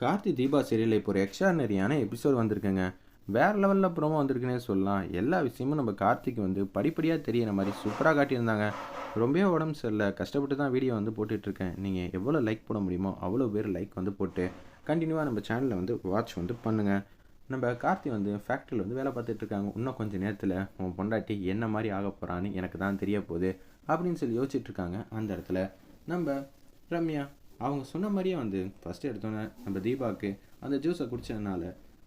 Karthi Deepa serial இப்போ ஒரு எக்ஸ்ட்ரானரியான episode வந்திருக்குங்க. வேறு லெவலில் ப்ரோமோ வந்திருக்குன்னே சொல்லலாம். எல்லா விஷயமும் நம்ம கார்த்திக் வந்து படிப்படியாக தெரியிற மாதிரி சூப்பராக காட்டியிருந்தாங்க. ரொம்பவே உடம்பு சரியில்லை. கஷ்டப்பட்டு தான் வீடியோ வந்து போட்டுட்ருக்கேன். நீங்கள் எவ்வளோ லைக் போட முடியுமோ அவ்வளோ பேர் லைக் வந்து போட்டு கண்டினியூவாக நம்ம சேனலில் வந்து வாட்ச் வந்து பண்ணுங்கள் நம்ம கார்த்தி வந்து ஃபேக்ட்ரியில் வந்து வேலை பார்த்துட்ருக்காங்க. இன்னும் கொஞ்சம் நேரத்தில் உன் பொண்டாட்டி என்ன மாதிரி ஆக போகிறான்னு எனக்கு தான் தெரிய போகுது அப்படின்னு சொல்லி யோசிச்சுட்ருக்காங்க. அந்த இடத்துல நம்ம ரம்யா அவங்க சொன்ன மாதிரியே வந்து ஃபஸ்ட்டு எடுத்தோன்னே நம்ம தீபாவுக்கு அந்த ஜூஸை குடித்ததுனால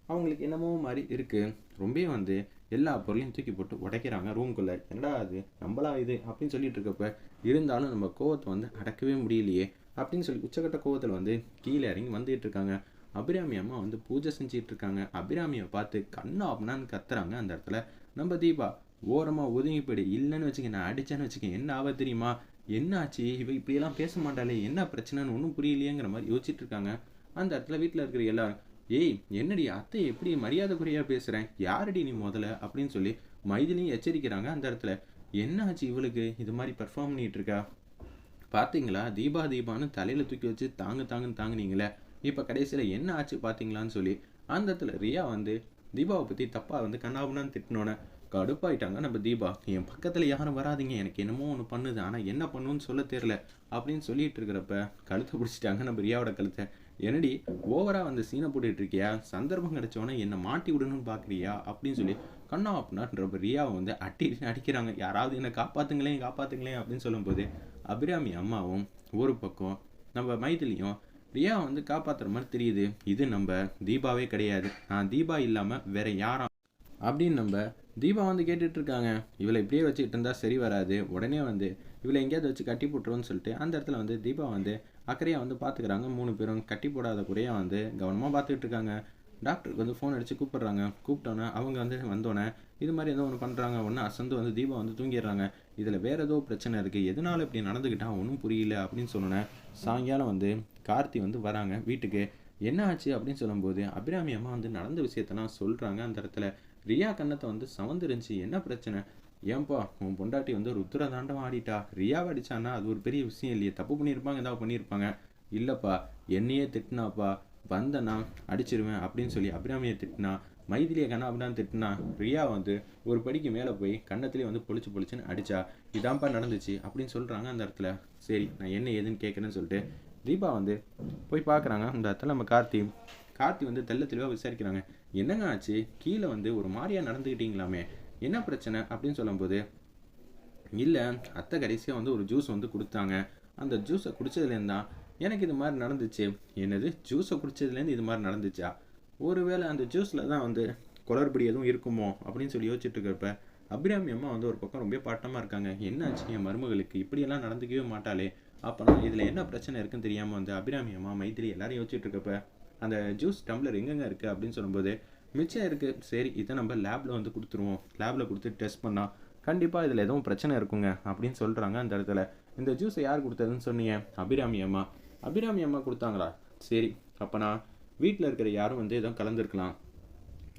அவங்களுக்கு என்னமோ மாதிரி இருக்குது ரொம்பவே வந்து எல்லா பொருளையும் தூக்கி போட்டு உடைக்கிறாங்க ரூம்குள்ளே என்னடா அது நம்மளா இது? அப்படின்னு சொல்லிட்டு இருக்கப்ப இருந்தாலும் நம்ம கோவத்தை வந்து அடக்கவே முடியலையே அப்படின்னு சொல்லி உச்சக்கட்ட கோவத்தில் வந்து கீழே இறங்கி வந்துகிட்டு இருக்காங்க. அபிராமி அம்மா வந்து பூஜை செஞ்சிட்டு இருக்காங்க. அபிராமியை பார்த்து கண்ணா அப்படின்னான்னு கத்துறாங்க அந்த இடத்துல. நம்ம தீபா ஓரமாக ஒதுங்கி போயிடு. இல்லைன்னு வச்சுக்க நான் அடித்தேன்னு வச்சுக்க என்ன ஆக தெரியுமா? என்னாச்சு? இவ இப்படியெல்லாம் பேச மாட்டாளே என்ன பிரச்சனைன்னு ஒன்றும் புரியலையேங்கிற மாதிரி யோசிச்சுட்டு இருக்காங்க. அந்த இடத்துல வீட்டில் இருக்கிற எல்லாரும் ஏய் என்னடி அத்தை எப்படி மரியாதை குறையாக பேசுகிறேன் யாரடி நீ முதல்ல? அப்படின்னு சொல்லி மைதிலையும் எச்சரிக்கிறாங்க அந்த இடத்துல. என்ன ஆச்சு இவளுக்கு? இது மாதிரி பெர்ஃபார்ம் பண்ணிகிட்டு இருக்கா பார்த்தீங்களா? தீபா தீபான்னு தலையில் தூக்கி வச்சு தாங்கு தாங்குன்னு தாங்குனீங்களே. இப்போ கடைசியில் என்ன ஆச்சு பார்த்தீங்களான்னு சொல்லி. அந்த இடத்துல ரியா வந்து தீபாவை பற்றி தப்பாக வந்து கண்ணாபுனான்னு திட்டினோன்னே கடுப்பாயிட்டாங்க. நம்ம தீபா என் பக்கத்தில் யாரும் வராதீங்க. எனக்கு என்னமோ ஒன்று பண்ணுது. ஆனால் என்ன பண்ணுன்னு சொல்ல தெரில அப்படின்னு சொல்லிட்டு இருக்கிறப்ப கழுத்தை பிடிச்சிட்டாங்க நம்ம ரியாவோட கழுத்தை. என்னடி ஓவராக வந்து சீனை போட்டுட்டு இருக்கியா? சந்தர்ப்பம் கிடைச்சோன்னே என்னை மாட்டி விடணும்னு பார்க்குறியா அப்படின்னு சொல்லி கண்ணா அப்படின்னான்ற ரியாவை வந்து அட்டி அடிக்கிறாங்க. யாராவது என்னை காப்பாற்றுங்களேன் காப்பாற்றுங்களேன் அப்படின்னு சொல்லும்போது அபிராமி அம்மாவும் ஒரு பக்கம் நம்ம மைதிலியும் ரியா வந்து காப்பாத்துற மாதிரி தெரியுது. இது நம்ம தீபாவே கிடையாது. நான் தீபா இல்லாமல் வேற யாரா அப்படின்னு நம்ம தீபா வந்து கேட்டுட்ருக்காங்க. இவளை இப்படியே வச்சுக்கிட்டு இருந்தால் சரி வராது. உடனே வந்து இவளை எங்கேயாவது வச்சு கட்டி போட்டுருவோன்னு சொல்லிட்டு அந்த இடத்துல வந்து தீபா வந்து அக்கறையாக வந்து பார்த்துக்கிறாங்க மூணு பேரும் கட்டி போடாத குறையாக வந்து கவனமாக பார்த்துக்கிட்டு இருக்காங்க டாக்டருக்கு வந்து ஃபோன் அடித்து கூப்பிட்றாங்க. கூப்பிட்டோன்னே அவங்க வந்து வந்தோடனே இது மாதிரி ஏதோ ஒன்று பண்ணுறாங்க ஒன்று அசந்து வந்து தீபா வந்து தூங்கிடுறாங்க. இதில் வேறு ஏதோ பிரச்சனை இருக்குது எதனால் இப்படி நடந்துக்கிட்டா ஒன்றும் புரியல. அப்படின்னு சொன்னோன்னே சாயங்காலம் வந்து கார்த்தி வந்து வராங்க வீட்டுக்கு. என்ன ஆச்சு? அப்படின்னு சொல்லும்போது அபிராமி அம்மா வந்து நடந்த விஷயத்தெல்லாம் சொல்கிறாங்க அந்த இடத்துல. ரியா கன்னத்தை வந்து சவந்துருந்துச்சு என்ன பிரச்சனை? ஏன்பா உன் பொண்டாட்டி வந்து ருத்ர தாண்டவம் ஆடிட்டா. ரியாவை அடிச்சானா அது ஒரு பெரிய விஷயம் இல்லையே. தப்பு பண்ணியிருப்பாங்க ஏதாவது பண்ணியிருப்பாங்க. இல்லைப்பா என்னையே திட்டினாப்பா. வந்தனா அடிச்சிருவேன் அப்படின்னு சொல்லி அபிராமியை திட்டினா மைதிலியை கண்ணா அப்படின்னா திட்டினா ரியா வந்து ஒரு படிக்கு மேலே போய் கன்னத்துலேயே வந்து பொழிச்சு பொழிச்சுன்னு அடிச்சா இதான்ப்பா நடந்துச்சு அப்படின்னு சொல்கிறாங்க அந்த இடத்துல. சரி நான் என்ன ஏதுன்னு கேட்குறேன்னு சொல்லிட்டு தீபா வந்து போய் பார்க்குறாங்க. அந்த இடத்துல நம்ம கார்த்தி கார்த்தி வந்து தெள்ள தெளிவாக விசாரிக்கிறாங்க. என்னங்க ஆச்சு? கீழே வந்து ஒரு மாதிரியா நடந்துக்கிட்டீங்களாமே என்ன பிரச்சனை? அப்படின்னு சொல்லும்போது இல்லை அத்தை கடைசியாக வந்து ஒரு ஜூஸ் வந்து கொடுத்தாங்க. அந்த ஜூஸை குடித்ததுலேருந்தா தான் எனக்கு இது மாதிரி நடந்துச்சு. என்னது? ஜூஸை குடித்ததுலேருந்து இது மாதிரி நடந்துச்சா? ஒருவேளை அந்த ஜூஸில் தான் வந்து குளறுபடி எதுவும் இருக்குமோ? அப்படின்னு சொல்லி யோசிச்சுட்டு இருக்கிறப்ப அபிராமி அம்மா வந்து ஒரு பக்கம் ரொம்ப பாட்டமாக இருக்காங்க. என்னாச்சு என் மருமகளுக்கு இப்படியெல்லாம் நடந்துக்கவே மாட்டாளே. அப்போனா இதில் என்ன பிரச்சனை இருக்குன்னு தெரியாமல் வந்து அபிராமி அம்மா மைத்திரி எல்லாரும் யோசிச்சுட்டு இருக்கப்ப அந்த ஜூஸ் டம்ளர் எங்கெங்கே இருக்குது அப்படின்னு சொல்லும்போது மிச்சம் இருக்குது சரி இதை நம்ம லேபில் வந்து கொடுத்துருவோம். லேபில் கொடுத்து டெஸ்ட் பண்ணால் கண்டிப்பாக இதில் எதுவும் பிரச்சனை இருக்குங்க அப்படின்னு சொல்கிறாங்க அந்த இடத்துல. இந்த ஜூஸை யார் கொடுத்ததுன்னு சொன்னீங்க? அபிராமி அம்மா. அபிராமி அம்மா கொடுத்தாங்களா? சரி அப்போனா வீட்டில் இருக்கிற யாரும் வந்து எதுவும் கலந்துருக்கலாம்.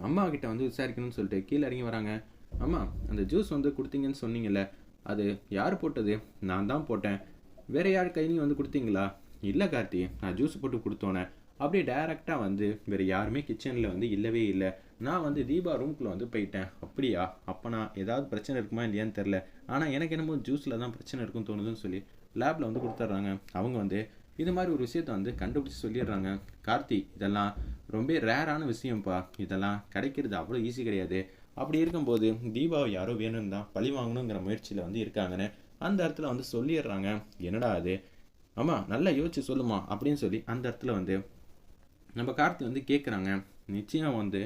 அம்மா கிட்ட வந்து விசாரிக்கணும்னு சொல்லிட்டு கீழே இறங்கி வராங்க. அம்மா அந்த ஜூஸ் வந்து கொடுத்தீங்கன்னு சொன்னீங்கல்ல அது யார் போட்டது? நான் தான் போட்டேன். வேற யார் கையிலையும் வந்து கொடுத்தீங்களா? இல்லை கார்த்தி நான் ஜூஸ் போட்டு கொடுத்தோன்னே அப்படியே டைரெக்டாக வந்து வேறு யாருமே கிச்சனில் வந்து இல்லவே இல்லை. நான் வந்து தீபா ரூம்குள்ளே வந்து போயிட்டேன். அப்படியா? அப்போ நான் ஏதாவது பிரச்சனை இருக்குமா இல்லையான்னு தெரில ஆனால் எனக்கு என்னமோ ஜூஸில் தான் பிரச்சனை இருக்குன்னு தோணுதுன்னு சொல்லி லேபில் வந்து கொடுத்துட்றாங்க. அவங்க வந்து இது மாதிரி ஒரு விஷயத்த வந்து கண்டுபிடிச்சி சொல்லிடுறாங்க. கார்த்தி இதெல்லாம் ரொம்ப ரேரான விஷயம்ப்பா. இதெல்லாம் கிடைக்கிறது அவ்வளோ ஈஸி கிடையாது. அப்படி இருக்கும்போது தீபாவை யாரோ வேணும் தான் பழி வாங்கணுங்கிற முயற்சியில் வந்து இருக்காங்கன்னு அந்த இடத்துல வந்து சொல்லிடுறாங்க. என்னடா அது ஆமாம் நல்லா யோசிச்சு சொல்லுமா அப்படின்னு சொல்லி அந்த இடத்துல வந்து நம்ம கார்த்தி வந்து கேட்குறாங்க நிச்சயம் வந்து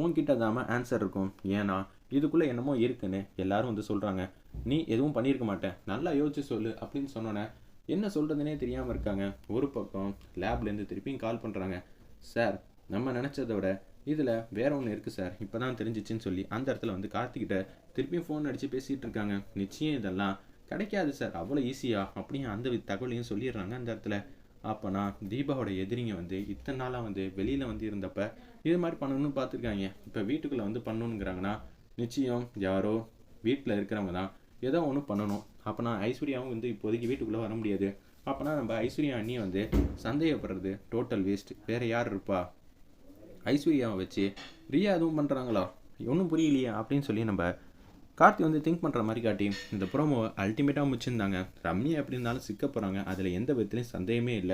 உன்கிட்ட தாம ஆன்சர் இருக்கும். ஏன்னா இதுக்குள்ளே என்னமோ இருக்குன்னு எல்லாரும் வந்து சொல்கிறாங்க நீ எதுவும் பண்ணியிருக்க மாட்டேன் நல்லா யோசிச்சு சொல்லு அப்படின்னு சொன்னோன்னே என்ன சொல்கிறதுனே தெரியாமல் இருக்காங்க. ஒரு பக்கம் லேப்லேருந்து திருப்பியும் கால் பண்ணுறாங்க சார் நம்ம நினச்சதை விட இதில் வேற ஒன்று இருக்குது சார் இப்போ தான் தெரிஞ்சிச்சின்னு சொல்லி அந்த இடத்துல வந்து கார்த்திகிட்ட திருப்பியும் ஃபோன் அடித்து பேசிகிட்டு இருக்காங்க. நிச்சயம் இதெல்லாம் கிடைக்காது சார். அவ்வளோ ஈஸியா அப்படின்னு அந்த தகவலையும் சொல்லிடுறாங்க. அந்த இடத்துல அப்போனா தீபாவோட எதிரிங்க வந்து இத்தனை நாளாக வந்து வெளியில் வந்து இருந்தப்ப இது மாதிரி பண்ணணும்னு பார்த்துருக்காங்க. இப்போ வீட்டுக்குள்ளே வந்து பண்ணணுங்கிறாங்கன்னா நிச்சயம் யாரோ வீட்டில் இருக்கிறவங்க தான் ஏதோ ஒன்று பண்ணணும். அப்போனா ஐஸ்வர்யாவும் வந்து இப்போதைக்கு வீட்டுக்குள்ளே வர முடியாது. அப்போனா நம்ம ஐஸ்வர்யா அண்ணி வந்து சந்தேகப்படுறது டோட்டல் வேஸ்ட் வேறு யார் இருப்பா? ஐஸ்வர்யாவை வச்சு ரியா எதுவும் பண்ணுறாங்களா ஒன்றும் புரியலையே அப்படின்னு சொல்லி நம்ம கார்த்தி வந்து திங்க் பண்ணுற மாதிரி காட்டி இந்த ப்ரோமோ அல்டிமேட்டாக முடிச்சிருந்தாங்க. ரம்யா எப்படி இருந்தாலும் சிக்க போகிறாங்க அதில் எந்த விதத்துலையும் சந்தேகமே இல்லை.